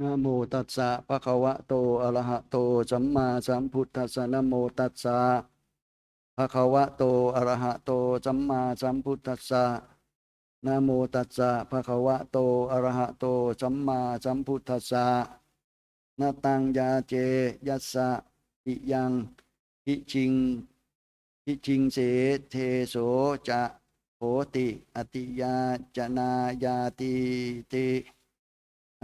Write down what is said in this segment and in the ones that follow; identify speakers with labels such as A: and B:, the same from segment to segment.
A: นะโมตัสสะภะคะวะโตอะระหะโตสัมมาสัมพุทธัสสะนะโมตัสสะภะคะวะโตอะระหะโตสัมมาสัมพุทธัสสะนะโมตัสสะภะคะวะโตอะระหะโตสัมมาสัมพุทธัสสะนะตังยาเจยัสสะอิยังอิชิงอิชิงเสเทโสจะโหติ อติยาจนายาติติ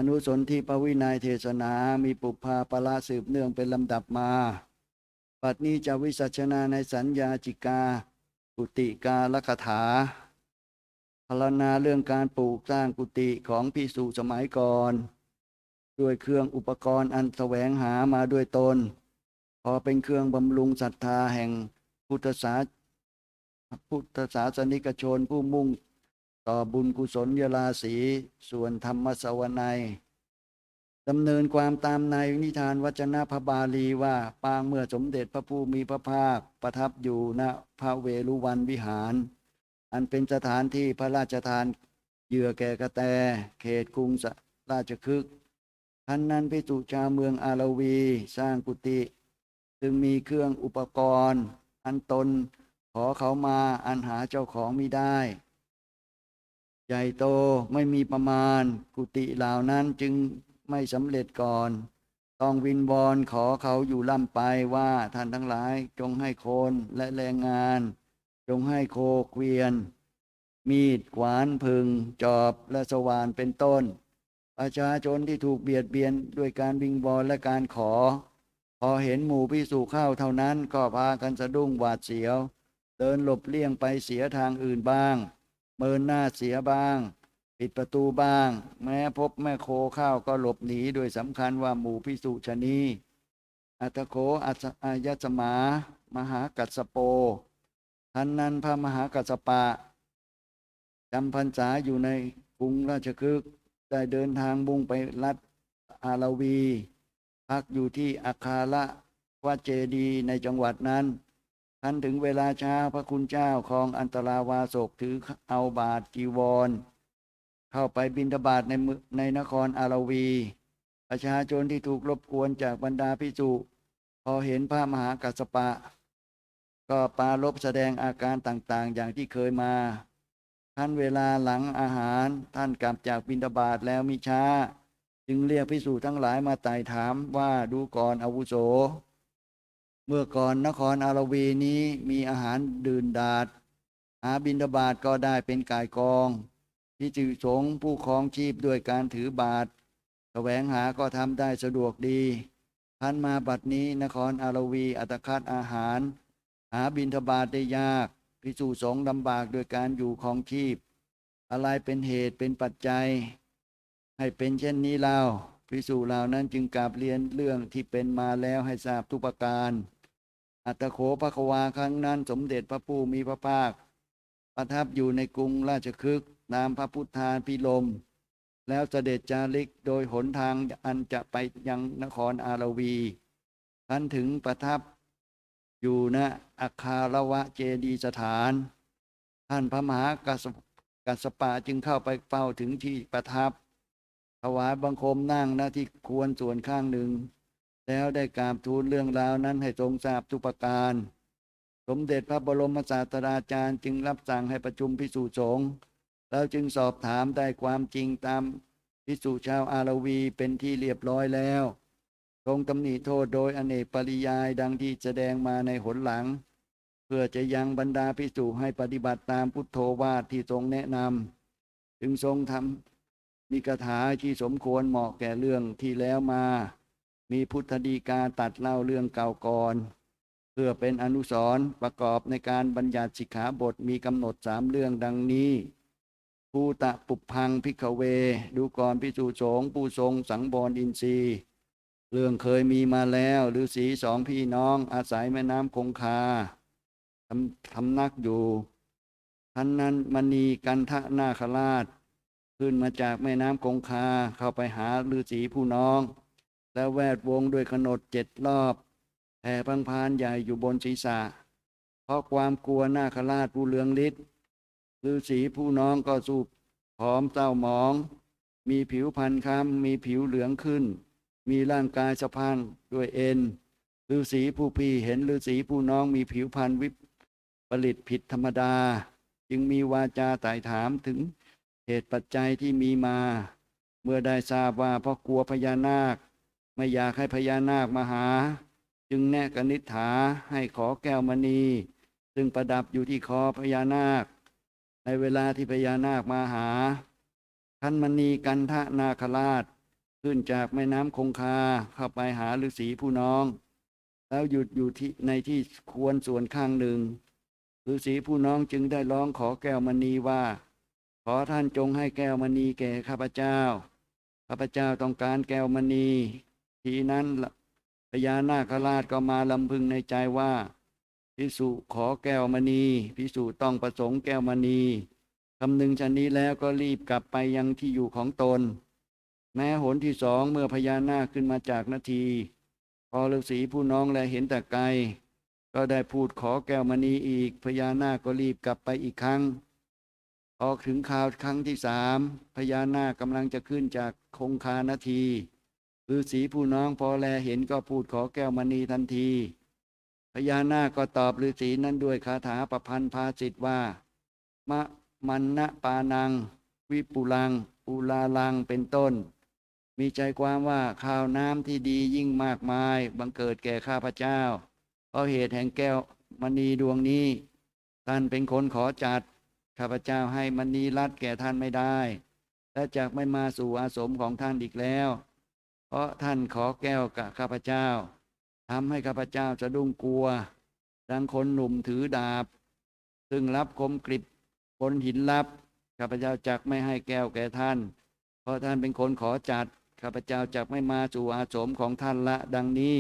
A: อนุสนที่พระวินัยเทศนามีปุพาปละสืบเนื่องเป็นลำดับมาปัดนี้จะวิสัชนาในสัญญาจิกากุติกาลคถาพรรณนาเรื่องการปลูกสร้างกุฏิของพิสุสมัยก่อนด้วยเครื่องอุปกรณ์อันแสวงหามาด้วยตน พอเป็นเครื่องบำรุงศรัทธาแห่งพุทธศาสพุทธศาสนิกชนผู้มุ่ง ต่อบุญกุศลยราศีส่วนธรรมสวนัยดำเนินความตามในนิทานวจนะพระบาลีว่าปางเมื่อสมเด็จพระผู้มีพระภาคประทับอยู่ณพระเวรุวันวิหาร อันเป็นสถานที่พระราชทานเหยื่อแก่กระแต เขตกรุงราชคฤห์ท่านนั้นพิจุชาวเมืองอารวีสร้างกุฏิจึงมีเครื่องอุปกรณ์ อันตนขอเขามาอันหาเจ้าของมิได้ ใหญ่โตไม่มีประมาณ กุฏิเหล่านั้นจึงไม่สำเร็จก่อน ต้องวินวอนขอเขาอยู่ล่ำไปว่าท่านทั้งหลายจงให้โคนและแรงงาน จงให้โคเกวียน มีดขวานพึง จอบและสว่านเป็นต้น ประชาชนที่ถูกเบียดเบียนด้วยการวิงวอนและการขอ พอเห็นหมู่พิสูเข้าเท่านั้นก็พากันสะดุ้งหวาดเสียว เดินหลบเลี่ยงไปเสียทางอื่นบ้าง เมินหน้าเสียบ้าง ปิดประตูบ้าง แม้พบแม่โคข้าวก็หลบหนีโดยสำคัญว่าหมู่พิสุชนีอัตโคอัสอายสมา มหากัสโปท่านนั้นพระมหากัสปะจำพรรษาอยู่ในกรุงราชคฤห์ได้เดินทางมุ่งไปรัฐอาราวี พักอยู่ที่อาคาละวัเจดีในจังหวัดนั้น ท่านถึงเวลาเช้าพระคุณเจ้าของอันตราวาสกถือเอาบาทจีวร เข้าไปบินทบาทในเมืองในนครอาราวี ประชาชนที่ถูกรบกวนจากบรรดาพิจุพอเห็นพระมหากัสปะ ก็ปารบแสดงอาการต่างๆ อย่างที่เคยมา ท่านเวลาหลังอาหารท่านกลับจากบินทบาทแล้วมิช้า จึงเรียกพิสูจทั้งหลายมาไต่ถามว่าดูก่อนอาวุโส เมื่อก่อนนครอารวีนี้มีอาหารดื่นดาดหาบินทบาทก็ได้เป็นกายกองที่จือสงผู้ครองชีพด้วยการถือบาทแสวงหาก็ทำได้สะดวกดีท่านมาบัดนี้นครอารวีอัตคัดอาหาร หาบินทบาทได้ยากพิสูสงลำบากโดยการอยู่ครองชีพ อะไรเป็นเหตุเป็นปัจจัย ให้เป็นเช่นนี้เล่าพิสูจเหล่านั้นจึงกราบเรียนเรื่องที่เป็นมาแล้วให้ทราบทุกประการ อัตโขภควาครั้งนั้นสมเด็จพระผู้มีพระภาค ประทับอยู่ในกรุงราชคฤห์นามพระพุทธาพิลม แล้วเสด็จจาริกโดยหนทางอันจะไปยังนครอารวีท่านถึงประทับอยู่ณอาคารวะเจดีสถาน ท่านพระมหากัสสกัสสปะจึงเข้าไปเฝ้าถึงที่ประทับ ถวายบังคมนั่งหน้าที่ควรส่วนข้างหนึ่ง แล้วได้กราบทูลเรื่องราวนั้นให้ทรงทราบทุกประการ สมเด็จพระบรมศาสตราจารย์จึงรับสั่งให้ประชุมพิสูจน์สงฆ์แล้วจึงสอบถามได้ความจริงตามพิสูจน์ชาวอารวีเป็นที่เรียบร้อยแล้ว ทรงตำหนิโทษโดยอเนกปริยายดังที่แสดงมาในหนหลัง เพื่อจะยังบรรดาพิสูจให้ปฏิบัติตามพุทโธวาทที่ทรงแนะนำจึงทรงทำมีคาถาที่สมควรเหมาะแก่เรื่องที่แล้วมา มีพุทธดีกาตัดเล่าเรื่องเก่าก่อน เพื่อเป็นอนุสรณ์ประกอบในการบัญญัติสิกขาบทมีกำหนดสามเรื่องดังนี้ภูตะปุพังพิกเว ดูก่อนพิจูสงผู้ทรงสังบรอินทรีย์เรื่องเคยมีมาแล้วฤาษีสองพี่น้องอาศัยแม่น้ำคงคาทำทำนักอยู่ท่านนั้นมณีกันทะนาคราช ขึ้นมาจากแม่น้ำคงคาเข้าไปหาฤาษีผู้น้อง แล้วแวดวงด้วยขนดเจ็ดรอบแผ่พังพานใหญ่อยู่บนศีรษะ เพราะความกลัวหน้าคราชผู้เลืองฤทธิ์ฤาษีผู้น้องก็สูบผอมเศร้าหมอง มีผิวพรรณคล้ำมีผิวเหลืองขึ้น มีร่างกายสะพังด้วยเอ็นฤาษีผู้พี่เห็นฤาษีผู้น้องมีผิวพรรณวิปริตผิดธรรมดา จึงมีวาจาไต่ถามถึงเหตุปัจจัยที่มีมา เมื่อได้ทราบว่าเพราะกลัวพญานาค ไม่อยากให้พญานาคมาหา จึงแนะกนิษฐาให้ขอแก้วมณี ซึ่งประดับอยู่ที่คอพญานาค ในเวลาที่พญานาคมาหาท่านมณีกันทะนาคราช ขึ้นจากแม่น้ำคงคาเข้าไปหาฤาษีผู้น้อง แล้วหยุดอยู่ที่ในที่ควรส่วนข้างหนึ่งฤาษีผู้น้องจึงได้ร้องขอแก้วมณีว่า ขอท่านจงให้แก้วมณีแก่ข้าพเจ้าข้าพเจ้าต้องการแก้วมณี ทีนั้นพญานาคราชก็มาลำพึงในใจว่าพิสุขอแก้วมณีพิสุต้องประสงค์แก้วมณีคำหนึ่งชนนี้แล้วก็รีบกลับไปยังที่อยู่ของตน แม้หนที่สองเมื่อพญานาคขึ้นมาจากนาที พอฤาษีผู้น้องแลเห็นแต่ไกล ก็ได้พูดขอแก้วมณีอีก พญานาคก็รีบกลับไปอีกครั้ง ออกถึงข่าวครั้งที่สามพญานาคกำลังจะขึ้นจากคงคานาที ฤาษีผู้น้องพอแลเห็นก็พูดขอแก้วมณีทันที พญานาคก็ตอบฤาษีนั้นด้วยคาถาประพันธ์ภาสิทธ์ว่ามะมันนะปานัง วิปุลัง อุลาลังเป็นต้น มีใจความว่าข้าวน้ำที่ดียิ่งมากมาย บังเกิดแก่ข้าพเจ้า เพราะเหตุแห่งแก้วมณีดวงนี้ ท่านเป็นคนขอจัด ข้าพเจ้าให้มณีรัดแก่ท่านไม่ได้ และจากไม่มาสู่อาสมของท่านอีกแล้ว เพราะท่านขอแก้วกับข้าพเจ้าทำให้ข้าพเจ้าสะดุ้งกลัว ดังคนหนุ่มถือดาบ ซึ่งรับคมกริบบนหินลับข้าพเจ้าจักไม่ให้แก้วแก่ท่าน เพราะท่านเป็นคนขอจัดข้าพเจ้าจักไม่มาสู่อาสมของท่านละดังนี้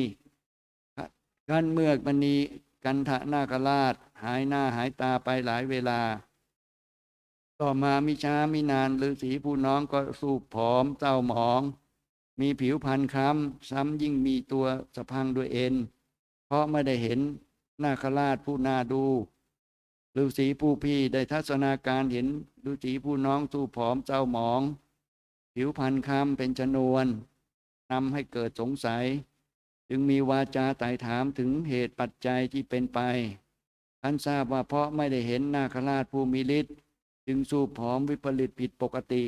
A: กันเมื่อมณีกันทะนาคราช หายหน้าหายตาไปหลายเวลา ต่อมามิช้ามินานฤาษีผู้น้องก็สูบผอมเจ้าหมอง มีผิวพรรณคล้ำซ้ำยิ่งมีตัวสะพังด้วยเอ็น เพราะไม่ได้เห็นนาคราชผู้นาดูฤาษีผู้พี่ได้ทัศนาการเห็นฤาษีผู้น้องสู้ผอมเจ้าหมอง ผิวพรรณคล้ำเป็นชนวนนำให้เกิดสงสัย จึงมีวาจาไต่ถามถึงเหตุปัจจัยที่เป็นไปท่านทราบว่าเพราะไม่ได้เห็นนาคราชผู้มีฤทธิ์จึงสู้ผอมวิปริตผิดปกติ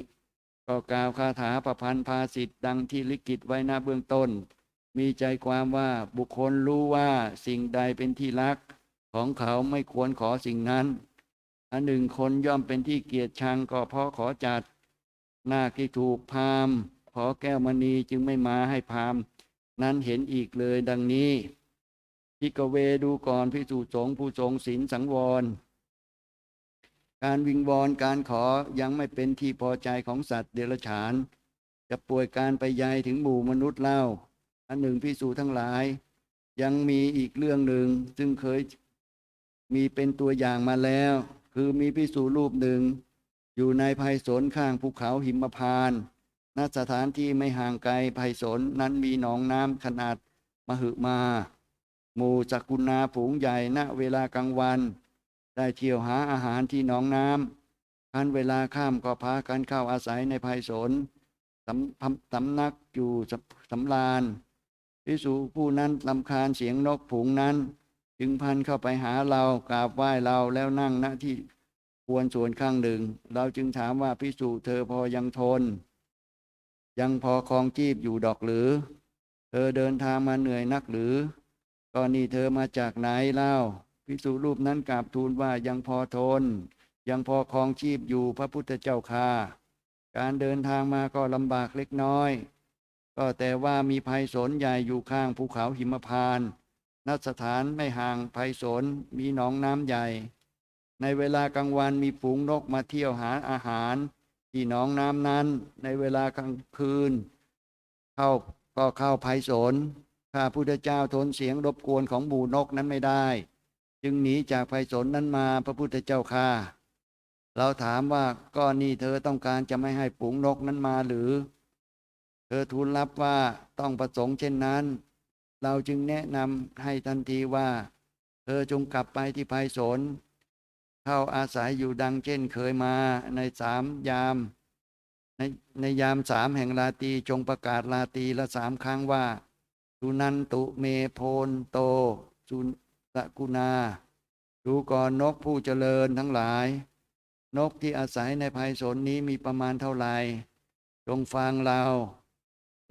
A: ก็กล่าวคาถาประพันธ์ภาสิทธ์ดังที่ลิขิตไว้หน้าเบื้องต้น มีใจความว่าบุคคลรู้ว่าสิ่งใดเป็นที่รัก ของเขาไม่ควรขอสิ่งนั้น อันหนึ่งคนย่อมเป็นที่เกียรติชังก็เพราะขอจัดนาคที่ถูกพามขอแก้วมณีจึงไม่มาให้พามนั้นเห็นอีกเลยดังนี้พิกเวดูก่อนพิสูจสงผู้ทรงศีลสังวร การวิงวอนการขอยังไม่เป็นที่พอใจของสัตว์เดรัจฉาน จะป่วยการไปใยถึงหมู่มนุษย์เล่า อันหนึ่งพิสูจทั้งหลาย ยังมีอีกเรื่องหนึ่งซึ่งเคยมีเป็นตัวอย่างมาแล้ว คือมีพิสูจรูปหนึ่ง อยู่ในภัยสนข้างภูเขาหิมพานต์ณสถานที่ไม่ห่างไกลภัยสนนั้นมีหนองน้ำขนาดมหึมา หมู่จักกุณาฝูงใหญ่ณเวลากลางวัน ได้เที่ยวหาอาหารที่หนองน้ำคันเวลาข้ามก็พากันเข้าอาศัยในภัยสนสำสำนักอยู่สสำลานพิสูผู้นั้นลำคาญเสียงนกผูงนั้น จึงพันเข้าไปหาเรากราบไหว้เราแล้วนั่งณที่ควรส่วนข้างหนึ่ง เราจึงถามว่าพิสูเธอพอยังทน ยังพอคลองจีบอยู่ดอกหรือ เธอเดินทางมาเหนื่อยนักหรือก็นี่เธอมาจากไหนเล่า พิสูรูปนั้นกราบทูลว่ายังพอทน ยังพอคลองชีพอยู่พระพุทธเจ้าค่ะการเดินทางมาก็ลำบากเล็กน้อย ก็แต่ว่ามีภัยสนใหญ่อยู่ข้างภูเขาหิมพานต์ณสถานไม่ห่างภัยสนมีหนองน้ำใหญ่ ในเวลากลางวันมีฝูงนกมาเที่ยวหาอาหาร ที่หนองน้ำนั้น ในเวลากลางคืน เข้าก็เข้าภัยสนข้าพุทธเจ้าทนเสียงรบกวนของหมู่นกนั้นไม่ได้ จึงหนีจากภัยสนนั้นมาพระพุทธเจ้าค่ะ เราถามว่าก็นี่เธอต้องการจะไม่ให้ฝูงนกนั้นมาหรือ เธอทูลรับว่าต้องประสงค์เช่นนั้น เราจึงแนะนำให้ทันทีว่า เธอจงกลับไปที่ภัยสนเข้าอาศัยอยู่ดังเช่นเคยมาในสามยามในในยามสามแห่งราตีจงประกาศราตีละสามครั้งว่าสุนันตุเมโพนโตสุ สกุณา ดูก่อนนกผู้เจริญทั้งหลาย นกที่อาศัยในภัยสนนี้มีประมาณเท่าไหร่จงฟังเรา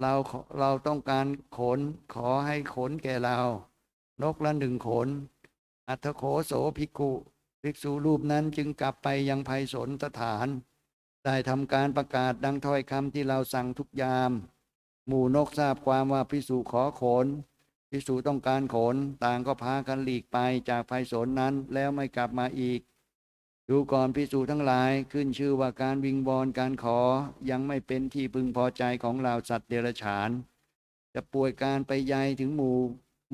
A: เราเราต้องการขนขอให้ขนแก่เรา นกละหนึ่งขน อัทโขโสภิกขุภิกษุรูปนั้นจึงกลับไปยังภัยสนสถาน ได้ทำการประกาศดังถ้อยคำที่เราสั่งทุกยาม หมู่นกทราบความว่าพิสูขอขน พิสูต้องการขนต่างก็พากันหลีกไปจากภัยสนนั้นแล้วไม่กลับมาอีก ดูก่อนพิสูทั้งหลายขึ้นชื่อว่าการวิงวอนการขอยังไม่เป็นที่พึงพอใจของเราสัตว์เดรัจฉาน จะป่วยการไปใยถึงหมู่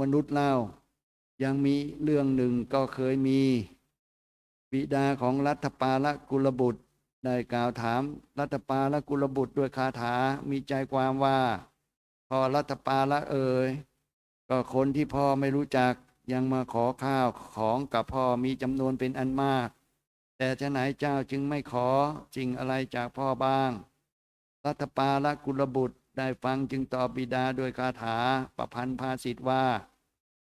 A: มนุษย์เล่า ยังมีเรื่องหนึ่งก็เคยมี บิดาของรัฐปาลกุลบุตรได้กล่าวถามรัฐปาลกุลบุตรด้วยคาถามีใจความว่า พอรัฐปาละเอ่ย ก็คนที่พ่อไม่รู้จักยังมาขอข้าวของกับพ่อมีจำนวนเป็นอันมาก แต่จะไหนเจ้าจึงไม่ขอสิ่งอะไรจากพ่อบ้าง รัฐปาละกุลบุตรได้ฟังจึงตอบบิดาด้วยคาถาประพันธ์ภาษิตว่า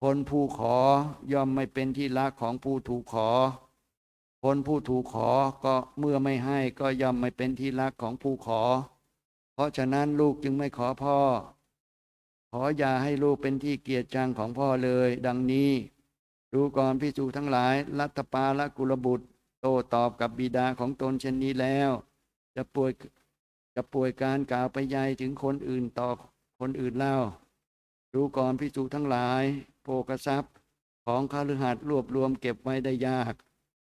A: คนผู้ขอย่อมไม่เป็นที่รักของผู้ถูกขอ คนผู้ถูกขอก็เมื่อไม่ให้ก็ย่อมไม่เป็นที่รักของผู้ขอ เพราะฉะนั้นลูกจึงไม่ขอพ่อ ขออย่าให้ลูกเป็นที่เกียรติจังของพ่อเลย ดังนี้ดูก่อนพิสูจทั้งหลาย รัตปาละกุลบุตร โตตอบกับบิดาของตนเช่นนี้แล้ว จะป่วยจะป่วยการกล่าวไปใหญ่ถึงคนอื่นต่อคนอื่นเล่า ดูก่อนพิสูจทั้งหลาย โภกทรัพย์ของคฤหัสรวบรวมเก็บไว้ได้ยาก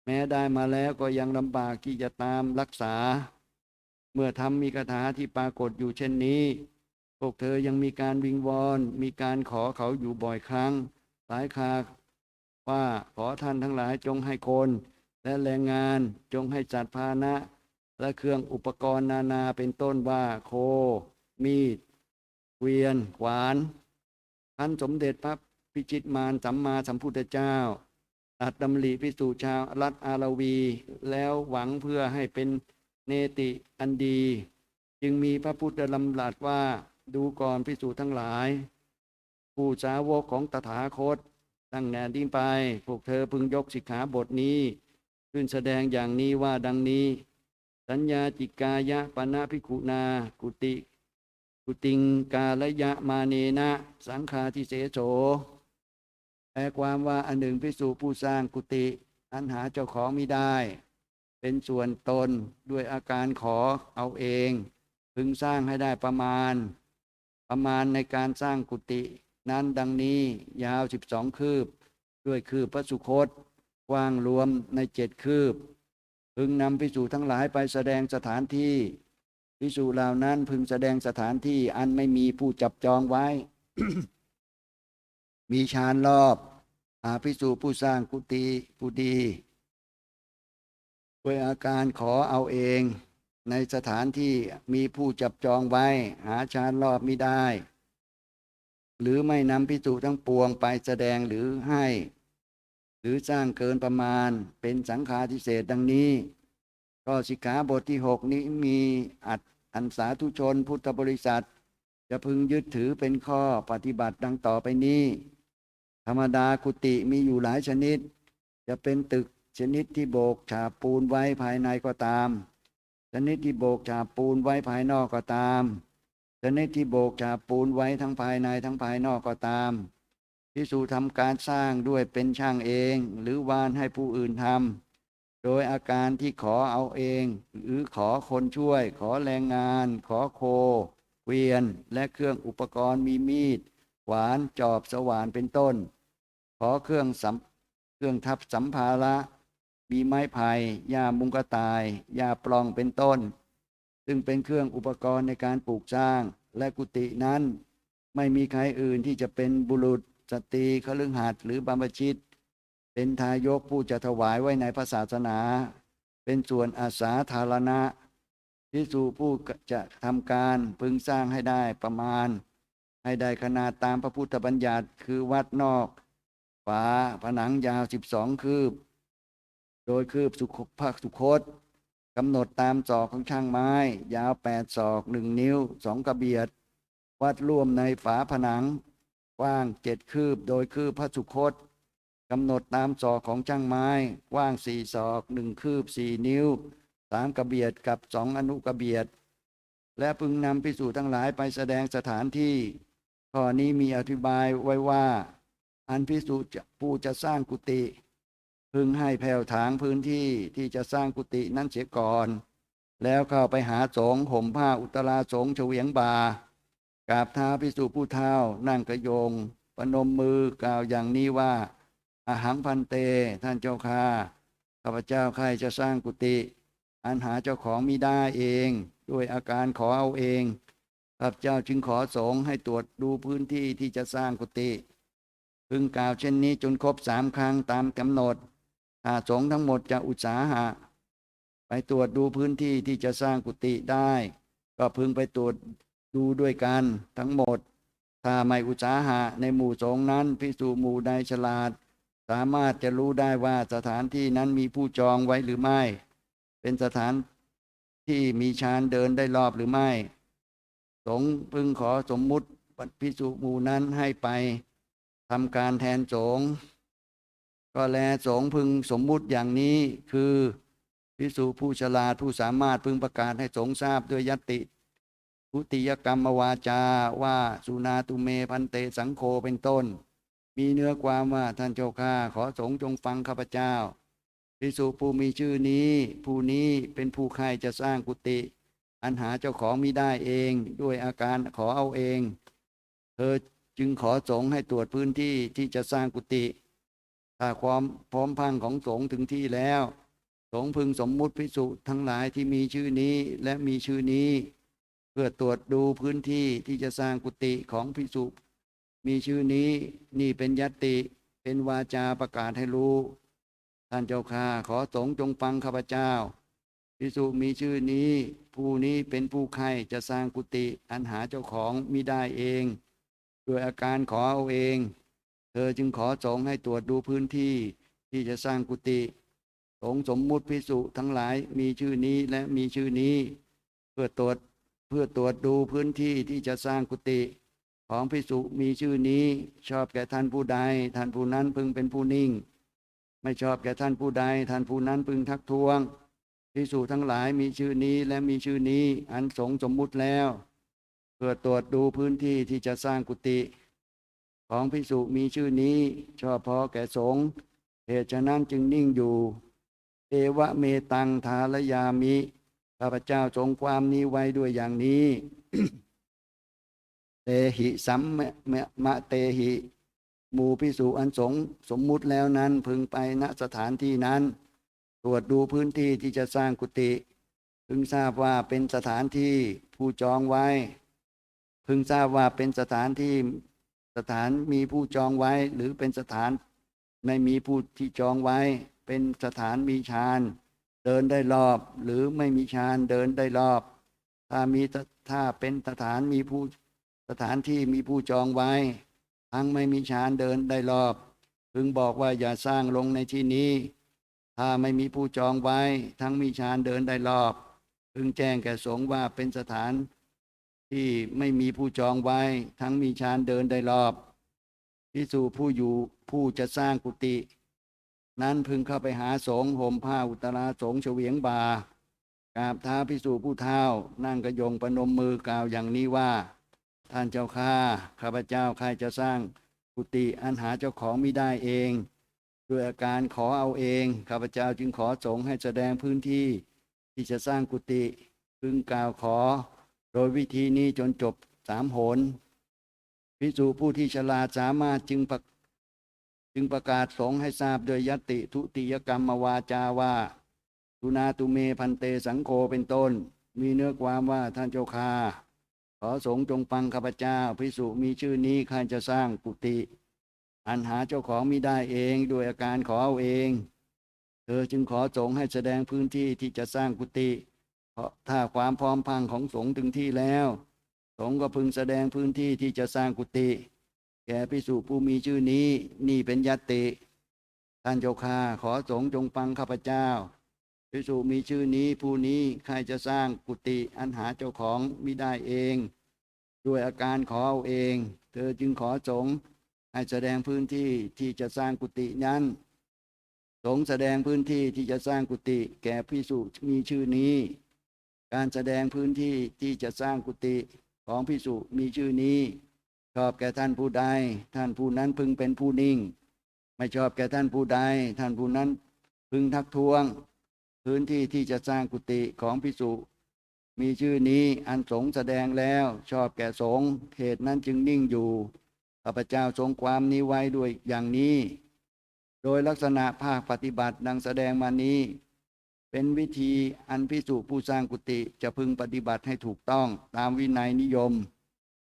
A: แม้ได้มาแล้วก็ยังลำบากที่จะตามรักษา เมื่อทำมีคาถาที่ปรากฏอยู่เช่นนี้ พวกเธอยังมีการวิงวอน มีการขอเขาอยู่บ่อยครั้ง หลายคราว่าขอท่านทั้งหลายจงให้คน และแรงงานจงให้จัดพานะ และเครื่องอุปกรณ์นานาเป็นต้นว่าโค มีดเกวียน ขวานท่านสมเด็จพระพิจิตรมารสัมมาสัมพุทธเจ้าตัดดำริพิสูจน์ชาวรัฐอาราวี แล้วหวังเพื่อให้เป็นเนติอันดี จึงมีพระพุทธลำรัสว่า ดูก่อนพิสูจน์ทั้งหลาย ผู้สาวกของตถาคต ตั้งแนวดิ้นไป พวกเธอพึงยกสิกขาบทนี้ ขึ้นแสดงอย่างนี้ว่าดังนี้ สัญญาจิกายะปนะพิกุณากุติ กุติงกาลยะมาเนนะ สังฆาทิเสโสแปลความว่าอันหนึ่งพิสูจผู้สร้างกุติอันหาเจ้าของไม่ได้ เป็นส่วนตนด้วยอาการขอเอาเอง พึงสร้างให้ได้ประมาณ ประมาณในการสร้างกุฏินั้นดังนี้ยาวสิบสองคืบ ด้วยคืบพระสุคตกว้างรวมในเจ็ดคืบ พึงนำพิสูจทั้งหลายไปแสดงสถานที่พิสูจเหล่านั้นพึงแสดงสถานที่อันไม่มีผู้จับจองไว้ มีชานรอบหาพิสูจผู้สร้างกุฏิผู้ดี ด้วยอาการขอเอาเอง ในสถานที่มีผู้จับจองไว้ หาชานรอบไม่ได้ หรือไม่นำพิสูทั้งปวงไปแสดงหรือให้ หรือสร้างเกินประมาณเป็นสังฆาทิเศษดังนี้ ก็สิกขาบทที่หกนี้มีอัดอันสาธุชนพุทธบริษัท จะพึงยึดถือเป็นข้อปฏิบัติดังต่อไปนี้ ธรรมดากุฏิมีอยู่หลายชนิด จะเป็นตึกชนิดที่โบกฉาบปูนไว้ภายในก็ตาม ชนิดที่โบกฉาบปูนไว้ภายนอกก็ตามชนิดที่โบกฉาบปูนไว้ทั้งภายในทั้งภายนอกก็ตามพิสูจทำการสร้างด้วยเป็นช่างเอง หรือวานให้ผู้อื่นทำโดยอาการที่ขอเอาเอง หรือขอคนช่วย ขอแรงงาน ขอโคเกวียน และเครื่องอุปกรณ์มีมีดขวานจอบสว่านเป็นต้น ขอเครื่องสัมเครื่องทับสัมภาระ มีไม้ไผ่ยามุงกระต่ายยาปลองเป็นต้น ซึ่งเป็นเครื่องอุปกรณ์ในการปลูกสร้าง และกุฏินั้น ไม่มีใครอื่นที่จะเป็นบุรุษสตรีคฤหัสถ์หรือบรรพชิต เป็นทายกผู้จะถวายไว้ในพระศาสนา เป็นส่วนอาสาธารณะที่สู่ผู้จะทำการพึงสร้างให้ได้ประมาณ ให้ได้ขนาดตามพระพุทธบัญญัติคือวัดนอกฝาผนังยาวสิบสองคืบ โดยคืบสุขภาคสุคตกำหนดตามศอกของช่างไม้ ยาวแปดศอกหนึ่งนิ้วสองกระเบียด วัดร่วมในฝาผนัง กว้างเจ็ดคืบ โดยคืบพระสุคตกำหนดตามศอกของช่างไม้ กว้างสี่ศอกหนึ่งคืบสี่นิ้วสามกระเบียดกับสองอนุกระเบียด และพึงนำพิสูจน์ทั้งหลายไปแสดงสถานที่ข้อนี้มีอธิบายไว้ว่า อันพิสูจน์จะผู้จะสร้างกุฏิ พึงให้แผ่วถางพื้นที่ที่จะสร้างกุฏินั้นเสียก่อน แล้วเข้าไปหาสงห่มผ้าอุตราสงเฉวียงบากราบเท้าพิสูผู้เท้านั่งกระโยงปนมมือกล่าวอย่างนี้ว่า อาหังพันเตท่านเจ้าค่าข้าพเจ้าใครจะสร้างกุฏิอันหาเจ้าของมิได้เอง ด้วยอาการขอเอาเองข้าพเจ้าจึงขอสงให้ตรวจดูพื้นที่ที่จะสร้างกุฏิพึงกล่าวเช่นนี้จนครบสามครั้งตามกำหนด ถ้าสงทั้งหมดจะอุตสาหะ ไปตรวจดูพื้นที่ที่จะสร้างกุฏิได้ ก็พึงไปตรวจดูด้วยกันทั้งหมด ถ้าไม่อุตสาหะในหมู่สงนั้นพิสูหมู่ใดฉลาด สามารถจะรู้ได้ว่าสถานที่นั้นมีผู้จองไว้หรือไม่ เป็นสถานที่มีชานเดินได้รอบหรือไม่ สงพึงขอสมมุติพิสูหมู่นั้นให้ไปทำการแทนสงฆ์ ก็แลสงพึงสมมุติอย่างนี้คือพิสูผู้ฉลาดผู้สามารถพึงประกาศให้สงทราบด้วยยตติทุติยกรรมวาจาว่าสุนาตุเมพันเตสังโฆเป็นต้น มีเนื้อความว่าท่านเจ้าข้าขอสงจงฟังข้าพเจ้าพิสุผู้มีชื่อนี้ ผู้นี้เป็นผู้ใครจะสร้างกุฏิอันหาเจ้าของมิได้เองด้วยอาการขอเอาเอง เธอจึงขอสงให้ตรวจพื้นที่ที่จะสร้างกุฏิ ถ้าความพร้อมพังของสงฆ์ถึงที่แล้ว สงฆ์พึงสมมุติพิสุทั้งหลายที่มีชื่อนี้และมีชื่อนี้ เพื่อตรวจดูพื้นที่ที่จะสร้างกุฏิของพิสุมีชื่อนี้นี่เป็นยตติเป็นวาจาประกาศให้รู้ ท่านเจ้าข้าขอสงฆ์จงฟังข้าพเจ้าพิสุมีชื่อนี้ ผู้นี้เป็นผู้ใครจะสร้างกุฏิอันหาเจ้าของมิได้เองด้วยอาการขอเอาเอง เธอจึงขอสงให้ตรวจดูพื้นที่ที่จะสร้างกุฏิสงสมมุติพิสุทั้งหลายมีชื่อนี้และมีชื่อนี้ เพื่อตรวจเพื่อตรวจดูพื้นที่ที่จะสร้างกุฏิของพิสุมีชื่อนี้ ชอบแก่ท่านผู้ใด ท่านผู้นั้นพึงเป็นผู้นิ่ง ไม่ชอบแก่ท่านผู้ใด ท่านผู้นั้นพึงทักท้วงพิสุทั้งหลายมีชื่อนี้และมีชื่อนี้ อันสงสมมุติแล้ว เพื่อตรวจดูพื้นที่ที่จะสร้างกุฏิ ของพิสุมีชื่อนี้ชอบพอแก่สงฆ์เหตุฉะนั้นจึงนิ่งอยู่เอวะเมตังทาลยามิข้าพเจ้าทรงความนี้ไว้ด้วยอย่างนี้เตหิสัมมะมะเตหิหมู่พิสุอันสงสมมุติแล้วนั้นพึงไปณสถานที่นั้น ตรวจดูพื้นที่ที่จะสร้างกุฏิพึงทราบว่าเป็นสถานที่ผู้จองไว้ พึงทราบว่าเป็นสถานที่ สถานมีผู้จองไว้ หรือเป็นสถานไม่มีผู้ที่จองไว้ เป็นสถานมีฌานเดินได้รอบ หรือไม่มีฌานเดินได้รอบ ถ้ามีถ้าเป็นสถานมีผู้สถานที่มีผู้จองไว้ ทั้งไม่มีฌานเดินได้รอบ พึงบอกว่าอย่าสร้างลงในที่นี้ ถ้าไม่มีผู้จองไว้ ทั้งมีฌานเดินได้รอบ พึงแจ้งแก่สงฆ์ว่าเป็นสถาน ที่ไม่มีผู้จองไว้ ทั้งมีฌานเดินได้รอบพิสูผู้อยู่ผู้จะสร้างกุฏินั้นพึงเข้าไปหาสงห่มผ้าอุตราสงเฉวียงบากราบเท้าพิสูผู้เท้านั่งกระยงประนมมือกล่าวอย่างนี้ว่า ท่านเจ้าข้าข้าพเจ้าใครจะสร้างกุฏิอันหาเจ้าของไม่ได้เองด้วยอาการขอเอาเองข้าพเจ้าจึงขอสงให้แสดงพื้นที่ที่จะสร้างกุฏิพึงกล่าวขอ โดยวิธีนี้จนจบสามโหนพิสูผู้ที่ฉลาดสามารถจึงประจึงประกาศสงให้ทราบโดยยติทุติยกรรมวาจาว่าตุนาตุเมพันเตสังโฆเป็นต้น มีเนื้อความว่าท่านเจ้าค่าขอสงฆ์จงฟังข้าพเจ้าพิสุมีชื่อนี้ใครจะสร้างกุฏิอันหาเจ้าของมิได้เองโดยอาการขอเอาเอง เธอจึงขอสงฆ์ให้แสดงพื้นที่ที่จะสร้างกุฏิ ถ้าความพร้อมพังของสงฆ์ถึงที่แล้ว สงฆ์ก็พึงแสดงพื้นที่ที่จะสร้างกุฏิแก่พิสุผู้มีชื่อนี้นี่เป็นยติ ท่านเจ้าข้าขอสงฆ์จงฟังข้าพเจ้าพภิกษุมีชื่อนี้ผู้นี้ใครจะสร้างกุฏิอันหาเจ้าของมิได้เอง ด้วยอาการขอเอาเอง เธอจึงขอสงฆ์ให้แสดงพื้นที่ที่จะสร้างกุฏินั้นสงฆ์แสดงพื้นที่ที่จะสร้างกุฏิแก่พิสุมีชื่อนี้ การแสดงพื้นที่ที่จะสร้างกุฏิของพิสุมีชื่อนี้ ชอบแก่ท่านผู้ใด ท่านผู้นั้นพึงเป็นผู้นิ่ง ไม่ชอบแก่ท่านผู้ใด ท่านผู้นั้นพึงทักท้วง พื้นที่ที่จะสร้างกุฏิของพิสุมีชื่อนี้อันสงแสดงแล้ว ชอบแก่สงเหตุนั้นจึงนิ่งอยู่ข้าพเจ้าทรงความนี้ไว้ด้วยอย่างนี้ โดยลักษณะภาคปฏิบัติดังแสดงมานี้ เป็นวิธีอันพิสุผู้สร้างกุฏิจะพึงปฏิบัติให้ถูกต้องตามวินัยนิยม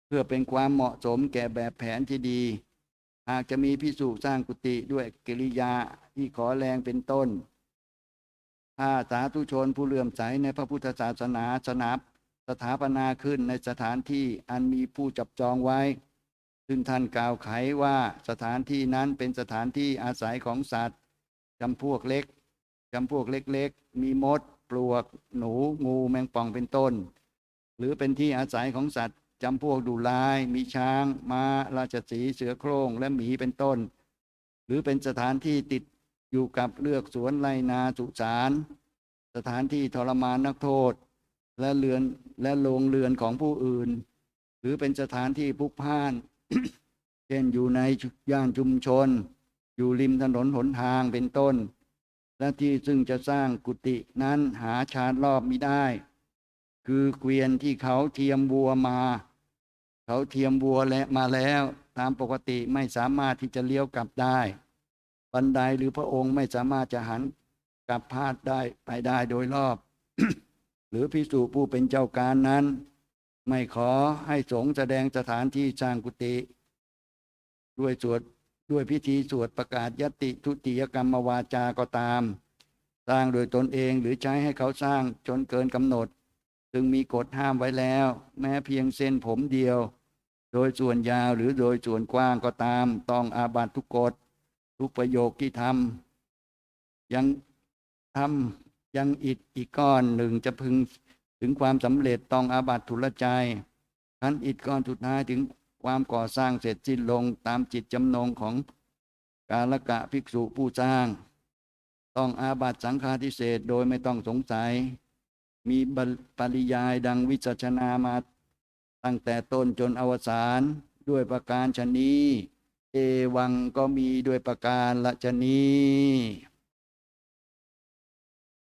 A: เพื่อเป็นความเหมาะสมแก่แบบแผนที่ดี หากจะมีพิสุสร้างกุฏิด้วยกิริยาที่ขอแรงเป็นต้น ถ้าสาธุชนผู้เลื่อมใสในพระพุทธศาสนาสนับสถาปนาขึ้นในสถานที่อันมีผู้จับจองไว้ ซึ่งท่านกล่าวไขว่าสถานที่นั้นเป็นสถานที่อาศัยของสัตว์จำพวกเล็ก จำพวกเล็กๆ มีมด ปลวก หนู งูแมงป่องเป็นต้น หรือเป็นที่อาศัยของสัตว์จำพวกดุลาย มีช้าง ม้า ราชสีเสือโคร่ง และหมีเป็นต้น หรือเป็นสถานที่ติดอยู่กับเลือกสวนไรนาสุสานสถานที่ทรมานนักโทษ และเรือนและโรงเรือนของผู้อื่น หรือเป็นสถานที่พุกพ่าน เช่นอยู่ในย่านชุมชน อยู่ริมถนนหนทางเป็นต้น และที่ซึ่งจะสร้างกุฏินั้นหาชานรอบมิได้ คือเกวียนที่เขาเทียมวัวมา เขาเทียมวัวและมาแล้ว ตามปกติไม่สามารถที่จะเลี้ยวกลับได้ บันไดหรือพระองค์ไม่สามารถจะหันกลับพาดได้ไปได้โดยรอบ หรือพิสูผู้เป็นเจ้าการนั้น ไม่ขอให้สงแสดงสถานที่สร้างกุฏิด้วยสวด ด้วยพิธีสวดประกาศยติทุติยกรรมวาจาก็ตาม สร้างโดยตนเองหรือใช้ให้เขาสร้างจนเกินกำหนด ซึ่งมีกฎห้ามไว้แล้ว แม้เพียงเส้นผมเดียว โดยส่วนยาวหรือโดยส่วนกว้างก็ตาม ต้องอาบัตทุกกฎทุกประโยคที่ทำยังทำยังอิดอีกก้อนหนึ่งจะพึงถึงความสำเร็จต้องอาบัตทุลใจขั้นอิดก้อนสุดท้ายถึง ความก่อสร้างเสร็จสิ้นลงตามจิตจำนงของกาลกะภิกษุผู้สร้าง ต้องอาบัตสังฆาทิเศษโดยไม่ต้องสงสัย มีปริยายดังวิจัชนามาตั้งแต่ต้นจนอวสานด้วยประการชนีเอวังก็มีด้วยประการละชนี